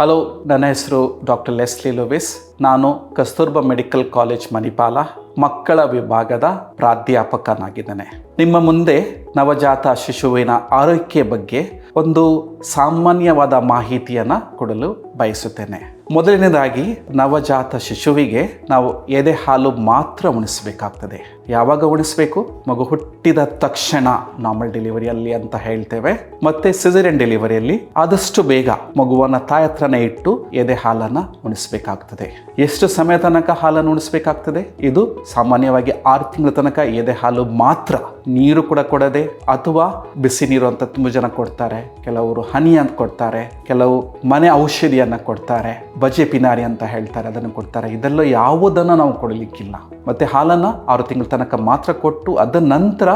Hello ನನ್ನ ಹೆಸರು doctor Leslie ಲೂವಿಸ್ ನಾನು ಕಸ್ತೂರ್ಬಾ ಮೆಡಿಕಲ್ ಕಾಲೇಜ್ ಮಣಿಪಾಲ, ಮಕ್ಕಳ ವಿಭಾಗದ ಪ್ರಾಧ್ಯಾಪಕನಾಗಿದ್ದೇನೆ. ನಿಮ್ಮ ಮುಂದೆ ನವಜಾತ ಶಿಶುವಿನ ಆರೋಗ್ಯ ಬಗ್ಗೆ ಒಂದು ಸಾಮಾನ್ಯವಾದ ಮಾಹಿತಿಯನ್ನು ಕೊಡಲು ಬಯಸುತ್ತೇನೆ. ಮೊದಲನೇದಾಗಿ, ನವಜಾತ ಶಿಶುವಿಗೆ ನಾವು ಎದೆ ಹಾಲು ಮಾತ್ರ ಉಣಿಸಬೇಕಾಗ್ತದೆ. ಯಾವಾಗ ಉಣಿಸಬೇಕು ಮಗು ಹುಟ್ಟಿದ ತಕ್ಷಣ ನಾರ್ಮಲ್ ಡೆಲಿವರಿಯಲ್ಲಿ ಅಂತ ಹೇಳ್ತೇವೆ. ಮತ್ತೆ ಸಿಸರಿಯನ್ ಡೆಲಿವರಿಯಲ್ಲಿ ಆದಷ್ಟು ಬೇಗ ಮಗುವನ್ನ ತಾಯ ಹತ್ರನೇ ಇಟ್ಟು ಎದೆ ಹಾಲನ್ನ ಉಣಿಸಬೇಕಾಗ್ತದೆ. ಎಷ್ಟು ಸಮಯ ತನಕ ಹಾಲನ್ನು ಉಣಿಸಬೇಕಾಗ್ತದೆ? ಇದು ಸಾಮಾನ್ಯವಾಗಿ ಆರು ತಿಂಗಳ ತನಕ ಎದೆ ಹಾಲು ಮಾತ್ರ ನೀರು ಕೂಡ ಕೊಡದೆ ಅಥವಾ ಬಿಸಿ ನೀರು ಅಂತ ತುಂಬ ಜನ ಕೊಡ್ತಾರೆ. ಕೆಲವರು ಹನಿ ಅಂತ ಕೊಡ್ತಾರೆ, ಕೆಲವು ಮನೆ ಔಷಧಿಯನ್ನ ಕೊಡ್ತಾರೆ, ಬಜೆ ಪಿನಾರಿ ಅಂತ ಹೇಳ್ತಾರೆ, ಅದನ್ನು ಕೊಡ್ತಾರೆ. ಇದೆಲ್ಲ ಯಾವುದನ್ನು ನಾವು ಕೊಡಲಿಕ್ಕಿಲ್ಲ. ಮತ್ತೆ ಹಾಲನ್ನು ಆರು ತಿಂಗಳ ತನಕ ಮಾತ್ರ ಕೊಟ್ಟು ಅದ ನಂತರ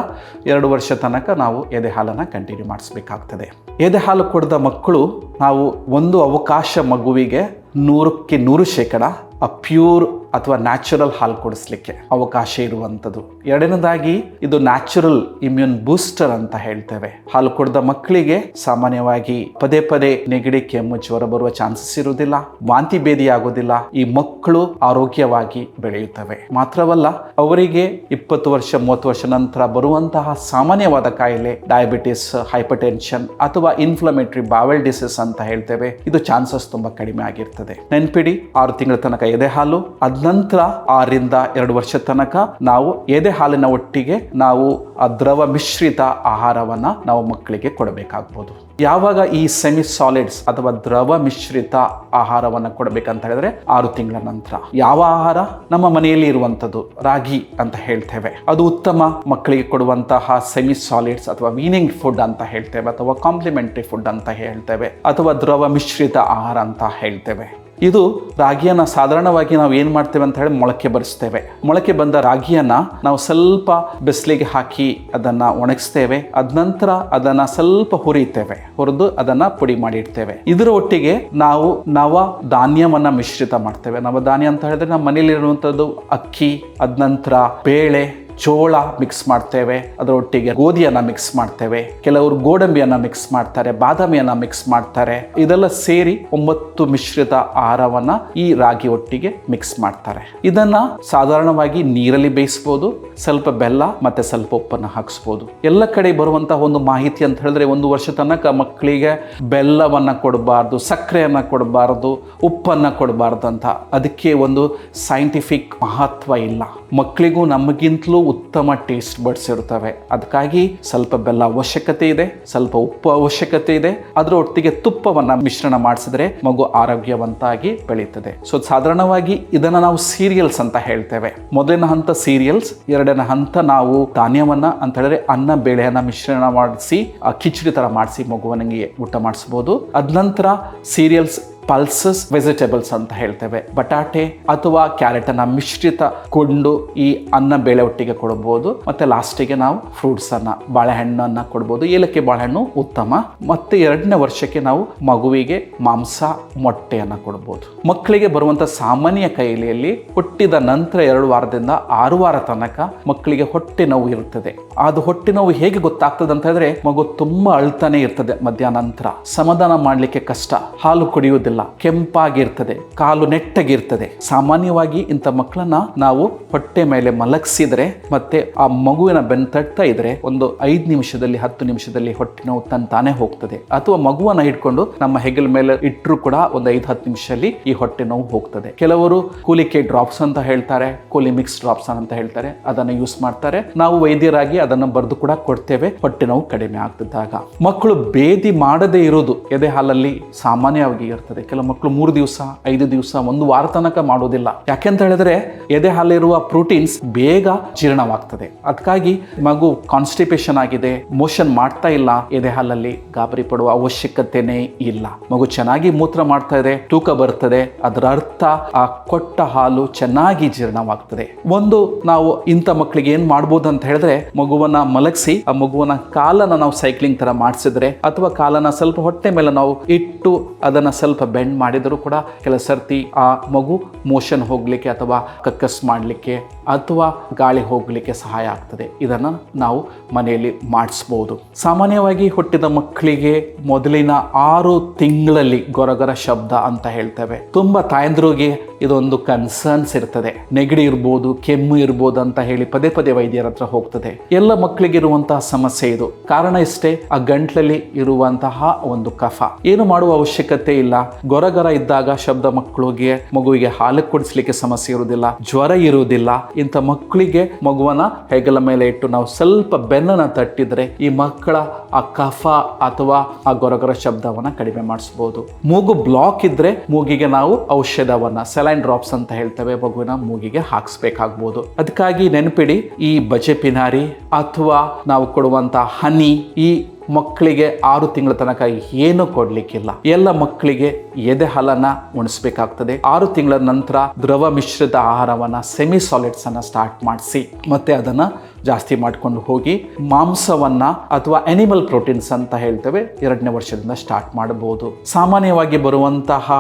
ಎರಡು ವರ್ಷ ತನಕ ನಾವು ಎದೆ ಹಾಲನ್ನು ಕಂಟಿನ್ಯೂ ಮಾಡಿಸ್ಬೇಕಾಗ್ತದೆ. ಎದೆಹಾಲು ಕೊಡದ ಮಕ್ಕಳು ನಾವು ಒಂದು ಅವಕಾಶ ಮಗುವಿಗೆ ನೂರಕ್ಕೆ ನೂರು ಶೇಕಡ ಆ ಪ್ಯೂರ್ ಅಥವಾ ನ್ಯಾಚುರಲ್ ಹಾಲು ಕೊಡಿಸ್ಲಿಕ್ಕೆ ಅವಕಾಶ ಇರುವಂಥದ್ದು. ಎರಡನೇದಾಗಿ, ಇದು ನ್ಯಾಚುರಲ್ ಇಮ್ಯೂನ್ ಬೂಸ್ಟರ್ ಅಂತ ಹೇಳ್ತೇವೆ. ಹಾಲು ಕೊಡದ ಮಕ್ಕಳಿಗೆ ಸಾಮಾನ್ಯವಾಗಿ ಪದೇ ಪದೇ ನೆಗಡಿ, ಕೆಮ್ಮು, ಜ್ವರ ಬರುವ ಚಾನ್ಸಸ್ ಇರುವುದಿಲ್ಲ, ವಾಂತಿ ಭೇದಿ ಆಗೋದಿಲ್ಲ ಈ ಮಕ್ಕಳು ಆರೋಗ್ಯವಾಗಿ ಬೆಳೆಯುತ್ತವೆ. ಮಾತ್ರವಲ್ಲ, ಅವರಿಗೆ ಇಪ್ಪತ್ತು ವರ್ಷ, ಮೂವತ್ತು ವರ್ಷ ನಂತರ ಬರುವಂತಹ ಸಾಮಾನ್ಯವಾದ ಕಾಯಿಲೆ ಡಯಾಬಿಟಿಸ್ ಹೈಪರ್ ಟೆನ್ಷನ್ ಅಥವಾ ಇನ್ಫ್ಲಮೇಟರಿ ಬಾವೆಲ್ ಡಿಸೀಸ್ ಅಂತ ಹೇಳ್ತೇವೆ. ಇದು ಚಾನ್ಸಸ್ ತುಂಬಾ ಕಡಿಮೆ ಆಗಿರ್ತದೆ. ನೆನ್ಪಿಡಿ, ಆರು ತಿಂಗಳ ತನಕ ಎದೆ ಹಾಲು ಅದ ನಂತರ ಆರಿಂದ ಎರಡು ವರ್ಷ ತನಕ ನಾವು ಎದೆ ಹಾಲಿನ ಒಟ್ಟಿಗೆ ನಾವು ದ್ರವ ಮಿಶ್ರಿತ ಆಹಾರವನ್ನ ನಾವು ಮಕ್ಕಳಿಗೆ ಕೊಡಬೇಕಾಗ್ಬೋದು. ಯಾವಾಗ ಈ ಸೆಮಿ ಸಾಲಿಡ್ಸ್ ಅಥವಾ ದ್ರವ ಮಿಶ್ರಿತ ಆಹಾರವನ್ನ ಕೊಡಬೇಕಂತ ಹೇಳಿದ್ರೆ ಆರು ತಿಂಗಳ ನಂತರ. ಯಾವ ಆಹಾರ? ನಮ್ಮ ಮನೆಯಲ್ಲಿ ಇರುವಂತದ್ದು ರಾಗಿ ಅಂತ ಹೇಳ್ತೇವೆ. ಅದು ಉತ್ತಮ ಮಕ್ಕಳಿಗೆ ಕೊಡುವಂತಹ ಸೆಮಿ ಸಾಲಿಡ್ಸ್ ಅಥವಾ ವೀನಿಂಗ್ ಫುಡ್ ಅಂತ ಹೇಳ್ತೇವೆ ಅಥವಾ ಕಾಂಪ್ಲಿಮೆಂಟರಿ ಫುಡ್ ಅಂತ ಹೇಳ್ತೇವೆ. ಅಥವಾ ದ್ರವ ಮಿಶ್ರಿತ ಆಹಾರ ಅಂತ ಹೇಳ್ತೇವೆ. ಇದು ರಾಗಿಯನ್ನು ಸಾಧಾರಣವಾಗಿ ನಾವು ಏನು ಮಾಡ್ತೇವೆ ಅಂತ ಹೇಳಿ ಮೊಳಕೆ ಬರಿಸ್ತೇವೆ. ಮೊಳಕೆ ಬಂದ ರಾಗಿಯನ್ನು ನಾವು ಸ್ವಲ್ಪ ಬಿಸಿಲಿಗೆ ಹಾಕಿ ಅದನ್ನು ಒಣಗಿಸ್ತೇವೆ. ಅದ ನಂತರ ಅದನ್ನು ಸ್ವಲ್ಪ ಹುರಿತೇವೆ. ಹುರಿದು ಅದನ್ನು ಪುಡಿ ಮಾಡಿ ಇಡ್ತೇವೆ. ಇದರ ಒಟ್ಟಿಗೆ ನಾವು ನವ ಧಾನ್ಯವನ್ನ ಮಿಶ್ರಿತ ಮಾಡ್ತೇವೆ. ನವ ಧಾನ್ಯ ಅಂತ ಹೇಳಿದ್ರೆ ನಮ್ಮ ಮನೇಲಿರುವಂಥದ್ದು ಅಕ್ಕಿ, ಅದ ನಂತರ ಬೇಳೆ ಜೋಳ ಮಿಕ್ಸ್ ಮಾಡ್ತೇವೆ, ಅದರೊಟ್ಟಿಗೆ ಗೋಧಿಯನ್ನ ಮಿಕ್ಸ್ ಮಾಡ್ತೇವೆ. ಕೆಲವರು ಗೋಡಂಬಿಯನ್ನ ಮಿಕ್ಸ್ ಮಾಡ್ತಾರೆ, ಬಾದಾಮಿಯನ್ನ ಮಿಕ್ಸ್ ಮಾಡ್ತಾರೆ. ಇದೆಲ್ಲ ಸೇರಿ ಒಂಬತ್ತು ಮಿಶ್ರಿತ ಆಹಾರವನ್ನ ಈ ರಾಗಿ ಒಟ್ಟಿಗೆ ಮಿಕ್ಸ್ ಮಾಡ್ತಾರೆ. ಇದನ್ನ ಸಾಧಾರಣವಾಗಿ ನೀರಲ್ಲಿ ಬೇಯಿಸ್ಬೋದು, ಸ್ವಲ್ಪ ಬೆಲ್ಲ ಮತ್ತೆ ಸ್ವಲ್ಪ ಉಪ್ಪನ್ನು ಹಾಕಿಸ್ಬೋದು. ಎಲ್ಲ ಕಡೆ ಬರುವಂತಹ ಒಂದು ಮಾಹಿತಿ ಅಂತ ಹೇಳಿದ್ರೆ ಒಂದು ವರ್ಷ ತನಕ ಮಕ್ಕಳಿಗೆ ಬೆಲ್ಲವನ್ನ ಕೊಡಬಾರ್ದು, ಸಕ್ಕರೆಯನ್ನ ಕೊಡಬಾರ್ದು, ಉಪ್ಪನ್ನ ಕೊಡಬಾರ್ದು ಅಂತ. ಅದಕ್ಕೆ ಒಂದು ಸೈಂಟಿಫಿಕ್ ಮಹತ್ವ ಇಲ್ಲ. ಮಕ್ಕಳಿಗೂ ನಮಗಿಂತಲೂ ಉತ್ತಮ ಟೇಸ್ಟ್ ಬಡ್ಸ್ ಇರ್ತವೆ ಅದಕ್ಕಾಗಿ ಸ್ವಲ್ಪ ಬೆಲ್ಲ ಅವಶ್ಯಕತೆ ಇದೆ, ಸ್ವಲ್ಪ ಉಪ್ಪು ಅವಶ್ಯಕತೆ ಇದೆ. ಅದರ ಒಟ್ಟಿಗೆ ತುಪ್ಪವನ್ನ ಮಿಶ್ರಣ ಮಾಡಿಸಿದ್ರೆ ಮಗು ಆರೋಗ್ಯವಂತಾಗಿ ಬೆಳೀತದೆ. ಸೊ ಸಾಧಾರಣವಾಗಿ ಇದನ್ನ ನಾವು ಸೀರಿಯಲ್ಸ್ ಅಂತ ಹೇಳ್ತೇವೆ. ಮೊದಲಿನ ಹಂತ ಸೀರಿಯಲ್ಸ್ ಎರಡನೇ ಹಂತ ನಾವು ಧಾನ್ಯವನ್ನ ಅಂತ ಹೇಳಿದ್ರೆ ಅನ್ನ, ಬೇಳೆಯನ್ನ ಮಿಶ್ರಣ ಮಾಡಿಸಿ ಕಿಚಡಿ ತರ ಮಾಡಿಸಿ ಮಗುವನಿಗೆ ಊಟ ಮಾಡಿಸ್ಬೋದು. ಅದ ನಂತರ ಸೀರಿಯಲ್ಸ್ ಪಲ್ಸಸ್ ವೆಜಿಟೇಬಲ್ಸ್ ಅಂತ ಹೇಳ್ತೇವೆ. ಬಟಾಟೆ ಅಥವಾ ಕ್ಯಾರೆಟ್ ಅನ್ನ ಮಿಶ್ರಿತಗೊಂಡು ಈ ಅನ್ನ ಬೇಳೆ ಒಟ್ಟಿಗೆ ಕೊಡಬಹುದು ಮತ್ತೆ ಲಾಸ್ಟಿಗೆ ನಾವು ಫ್ರೂಟ್ಸ್ ಅನ್ನ, ಬಾಳೆಹಣ್ಣನ್ನ ಕೊಡ್ಬೋದು. ಏಲಕ್ಕಿ ಬಾಳೆಹಣ್ಣು ಉತ್ತಮ. ಮತ್ತೆ ಎರಡನೇ ವರ್ಷಕ್ಕೆ ನಾವು ಮಗುವಿಗೆ ಮಾಂಸ ಮೊಟ್ಟೆಯನ್ನು ಕೊಡಬಹುದು ಮಕ್ಕಳಿಗೆ ಬರುವಂತ ಸಾಮಾನ್ಯ ಕಾಯಿಲೆಯಲ್ಲಿ ಹುಟ್ಟಿದ ನಂತರ ಎರಡು ವಾರದಿಂದ ಆರು ವಾರ ತನಕ ಮಕ್ಕಳಿಗೆ ಹೊಟ್ಟೆ ನೋವು ಇರುತ್ತದೆ. ಅದು ಹೊಟ್ಟೆ ನೋವು ಹೇಗೆ ಗೊತ್ತಾಗ್ತದೆ ಅಂತ ಹೇಳಿದ್ರೆ ಮಗು ತುಂಬಾ ಅಳ್ತಾನೆ ಇರ್ತದೆ ಮಧ್ಯಾಹ್ನ ನಂತರ. ಸಮಾಧಾನ ಮಾಡಲಿಕ್ಕೆ ಕಷ್ಟ. ಹಾಲು ಕುಡಿಯುವುದಿಲ್ಲ. ಕೆಂಪಾಗಿರ್ತದೆ, ಕಾಲು ನೆಟ್ಟಗಿರ್ತದೆ. ಸಾಮಾನ್ಯವಾಗಿ ಇಂಥ ಮಕ್ಕಳನ್ನ ನಾವು ಹೊಟ್ಟೆ ಮೇಲೆ ಮಲಗಿಸಿದ್ರೆ, ಮತ್ತೆ ಆ ಮಗುವಿನ ಬೆನ್ ತಟ್ತಾ ಇದ್ರೆ ಒಂದು ಐದು ನಿಮಿಷದಲ್ಲಿ, ಹತ್ತು ನಿಮಿಷದಲ್ಲಿ ಹೊಟ್ಟೆ ನೋವು ತಂತಾನೆ ತಾನೇ ಹೋಗ್ತದೆ. ಅಥವಾ ಮಗುವನ್ನ ಇಟ್ಕೊಂಡು ನಮ್ಮ ಹೆಗಲ ಮೇಲೆ ಇಟ್ಟರು ಕೂಡ ಒಂದು ಐದು, ಹತ್ತು ನಿಮಿಷದಲ್ಲಿ ಈ ಹೊಟ್ಟೆ ನೋವು ಹೋಗ್ತದೆ. ಕೆಲವರು ಕೂಲಿಕೆ ಡ್ರಾಪ್ಸ್ ಅಂತ ಹೇಳ್ತಾರೆ, ಕೂಲಿ ಮಿಕ್ಸ್ ಡ್ರಾಪ್ಸ್ ಅಂತ ಹೇಳ್ತಾರೆ, ಅದನ್ನು ಯೂಸ್ ಮಾಡ್ತಾರೆ. ನಾವು ವೈದ್ಯರಾಗಿ ಅದನ್ನು ಬರೆದು ಕೂಡ ಕೊಡ್ತೇವೆ, ಹೊಟ್ಟೆ ನೋವು ಕಡಿಮೆ ಆಗ್ತಿದ್ದಾಗ. ಮಕ್ಕಳು ಬೇದಿ ಮಾಡದೇ ಇರೋದು ಎದೆ ಹಾಲಲ್ಲಿ ಸಾಮಾನ್ಯವಾಗಿ ಇರ್ತದೆ. ಕೆಲವು ಮಕ್ಕಳು ಮೂರು ದಿವಸ, ಐದು ದಿವಸ, ಒಂದು ವಾರ ತನಕ ಮಾಡೋದಿಲ್ಲ. ಯಾಕೆಂತ ಹೇಳಿದ್ರೆ ಎದೆ ಹಾಲಿರುವ ಪ್ರೋಟೀನ್ಸ್ ಬೇಗ ಜೀರ್ಣವಾಗ್ತದೆ. ಅದಕ್ಕಾಗಿ ಮಗು ಕಾನ್ಸ್ಟಿಪೇಷನ್ ಆಗಿದೆ ಮೋಷನ್ ಮಾಡ್ತಾ ಇಲ್ಲ, ಎದೆ ಹಾಲಲ್ಲಿ ಗಾಬರಿ ಪಡುವ ಅವಶ್ಯಕತೆನೇ ಇಲ್ಲ. ಮಗು ಚೆನ್ನಾಗಿ ಮೂತ್ರ ಮಾಡ್ತಾ ಇದೆ, ತೂಕ ಬರ್ತದೆ, ಅದರ ಅರ್ಥ ಆ ಕೊಟ್ಟ ಹಾಲು ಚೆನ್ನಾಗಿ ಜೀರ್ಣವಾಗ್ತದೆ. ಒಂದು, ನಾವು ಇಂಥ ಮಕ್ಕಳಿಗೆ ಏನ್ ಮಾಡ್ಬೋದು ಅಂತ ಹೇಳಿದ್ರೆ, ಮಗುವನ್ನ ಮಲಗಿಸಿ, ಆ ಮಗುವನ್ನ ಕಾಲನ್ನ ನಾವು ಸೈಕ್ಲಿಂಗ್ ತರ ಮಾಡಿಸಿದ್ರೆ, ಅಥವಾ ಕಾಲನ್ನ ಸ್ವಲ್ಪ ಹೊಟ್ಟೆ ಮೇಲೆ ನಾವು ಇಟ್ಟು ಅದನ್ನ ಸ್ವಲ್ಪ ಬೆಂಡ್ ಮಾಡಿದರೂ ಕೂಡ ಕೆಲ ಸರ್ತಿ ಆ ಮಗು ಮೋಷನ್ ಹೋಗಲಿಕ್ಕೆ ಅಥವಾ ಕಕ್ಕಸ್ ಮಾಡಲಿಕ್ಕೆ ಅಥವಾ ಗಾಳಿ ಹೋಗಲಿಕ್ಕೆ ಸಹಾಯ ಆಗ್ತದೆ. ಇದನ್ನು ನಾವು ಮನೆಯಲ್ಲಿ ಮಾಡಿಸ್ಬೋದು. ಸಾಮಾನ್ಯವಾಗಿ ಹುಟ್ಟಿದ ಮಕ್ಕಳಿಗೆ ಮೊದಲಿನ ಆರು ತಿಂಗಳಲ್ಲಿ ಗೊರಗರ ಶಬ್ದ ಅಂತ ಹೇಳ್ತೇವೆ. ತುಂಬ ತಾಯಂದ್ರಿಗೆ ಇದೊಂದು ಕನ್ಸರ್ನ್ಸ್ ಇರ್ತದೆ. ನೆಗಡಿ ಇರ್ಬೋದು, ಕೆಮ್ಮು ಇರ್ಬೋದು ಅಂತ ಹೇಳಿ ಪದೇ ಪದೇ ವೈದ್ಯರ ಹತ್ರ ಹೋಗ್ತದೆ. ಎಲ್ಲ ಮಕ್ಕಳಿಗೆ ಇರುವಂತಹ ಸಮಸ್ಯೆ ಇದು. ಕಾರಣ ಇಷ್ಟೇ, ಆ ಗಂಟ್ಲಲ್ಲಿ ಇರುವಂತಹ ಒಂದು ಕಫ. ಏನು ಮಾಡುವ ಅವಶ್ಯಕತೆ ಇಲ್ಲ. ಗೊರಗರ ಇದ್ದಾಗ ಶಬ್ದ ಮಕ್ಕಳಿಗೆ, ಮಗುವಿಗೆ ಹಾಲು ಕುಡಿಸ್ಲಿಕ್ಕೆ ಸಮಸ್ಯೆ ಇರುವುದಿಲ್ಲ, ಜ್ವರ ಇರುವುದಿಲ್ಲ. ಇಂಥ ಮಕ್ಕಳಿಗೆ ಮಗುವನ್ನ ಹೆಗಲ ಮೇಲೆ ಇಟ್ಟು ನಾವು ಸ್ವಲ್ಪ ಬೆನ್ನನ ತಟ್ಟಿದ್ರೆ ಈ ಮಕ್ಕಳ ಆ ಕಫ ಅಥವಾ ಆ ಗೊರಗರ ಶಬ್ದವನ್ನ ಕಡಿಮೆ ಮಾಡಿಸಬಹುದು ಮೂಗು ಬ್ಲಾಕ್ ಇದ್ರೆ ಮೂಗಿಗೆ ನಾವು ಔಷಧವನ್ನ ಸೆಲೈನ್ ಡ್ರಾಪ್ಸ್ ಅಂತ ಹೇಳ್ತೇವೆ ಮಗುವಿನ ಮೂಗಿಗೆ ಹಾಕ್ಸ್ಬೇಕಾಗ್ಬೋದು. ಅದಕ್ಕಾಗಿ ನೆನಪಿಡಿ, ಈ ಬಜೆ ಪಿನಾರಿ ಅಥವಾ ನಾವು ಕೊಡುವಂತ ಹನಿ ಈ ಮಕ್ಕಳಿಗೆ ಆರು ತಿಂಗಳ ತನಕ ಏನು ಕೊಡ್ಲಿಕ್ಕಿಲ್ಲ. ಎಲ್ಲ ಮಕ್ಕಳಿಗೆ ಎದೆ ಹಲನ ಉಣಿಸ್ಬೇಕಾಗ್ತದೆ. ಆರು ತಿಂಗಳ ನಂತರ ದ್ರವ ಮಿಶ್ರಿತ ಆಹಾರವನ್ನ ಸೆಮಿ ಸಾಲಿಡ್ಸ್ ಅನ್ನ ಸ್ಟಾರ್ಟ್ ಮಾಡಿಸಿ. ಮತ್ತೆ ಅದನ್ನ ಜಾಸ್ತಿ ಮಾಡ್ಕೊಂಡು ಹೋಗಿ ಮಾಂಸವನ್ನ ಅಥವಾ ಅನಿಮಲ್ ಪ್ರೋಟೀನ್ಸ್ ಅಂತ ಹೇಳ್ತೇವೆ, ಎರಡನೇ ವರ್ಷದಿಂದ ಸ್ಟಾರ್ಟ್ ಮಾಡಬಹುದು. ಸಾಮಾನ್ಯವಾಗಿ ಬರುವಂತಹ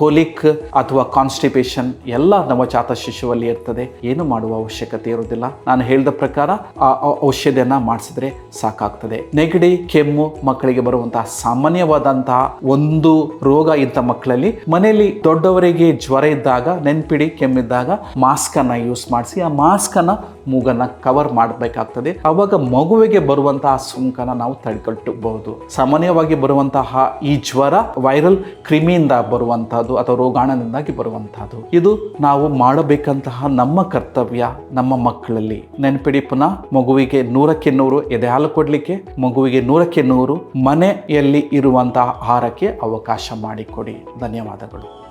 ಕೋಲಿಕ್ ಅಥವಾ ಕಾನ್ಸ್ಟಿಪೇಷನ್ ಎಲ್ಲ ನವಜಾತ ಶಿಶುವಲ್ಲಿ ಇರ್ತದೆ. ಏನು ಮಾಡುವ ಅವಶ್ಯಕತೆ ಇರುವುದಿಲ್ಲ. ನಾನು ಹೇಳಿದ ಪ್ರಕಾರ ಆ ಔಷಧಿಯನ್ನ ಮಾಡಿಸಿದ್ರೆ ಸಾಕಾಗ್ತದೆ. ನೆಗಡಿ, ಕೆಮ್ಮು ಮಕ್ಕಳಿಗೆ ಬರುವಂತಹ ಸಾಮಾನ್ಯವಾದಂತಹ ಒಂದು ರೋಗ ಇಂಥ ಮಕ್ಕಳಲ್ಲಿ ಮನೆಯಲ್ಲಿ ದೊಡ್ಡವರಿಗೆ ಜ್ವರ ಇದ್ದಾಗ, ನೆನ್ಪಿಡಿ, ಕೆಮ್ಮಿದ್ದಾಗ ಮಾಸ್ಕ್ ಯೂಸ್ ಮಾಡಿಸಿ, ಆ ಮಾಸ್ಕ್ ಅನ್ನ ಮೂಗನ್ನ ಕವರ್ ಮಾಡಬೇಕಾಗ್ತದೆ. ಅವಾಗ ಮಗುವಿಗೆ ಬರುವಂತಹ ಸೋಂಕನ ನಾವು ತಡೆಗಟ್ಟಬಹುದು. ಸಾಮಾನ್ಯವಾಗಿ ಬರುವಂತಹ ಈ ಜ್ವರ ವೈರಲ್ ಕ್ರಿಮಿಯಿಂದ ಬರುವಂತಹದ್ದು ಅಥವಾ ರೋಗಾಣದಿಂದಾಗಿ ಬರುವಂತಹದ್ದು. ಇದು ನಾವು ಮಾಡಬೇಕಂತಹ ನಮ್ಮ ಕರ್ತವ್ಯ ನಮ್ಮ ಮಕ್ಕಳಲ್ಲಿ. ನೆನಪಿಡಿ ಪುನಃ, ಮಗುವಿಗೆ ನೂರಕ್ಕೆ ನೂರು ಎದೆ ಹಾಲು ಕೊಡ್ಲಿಕ್ಕೆ, ಮಗುವಿಗೆ ನೂರಕ್ಕೆ ನೂರು ಮನೆಯಲ್ಲಿ ಇರುವಂತಹ ಆಹಾರಕ್ಕೆ ಅವಕಾಶ ಮಾಡಿಕೊಡಿ. ಧನ್ಯವಾದಗಳು.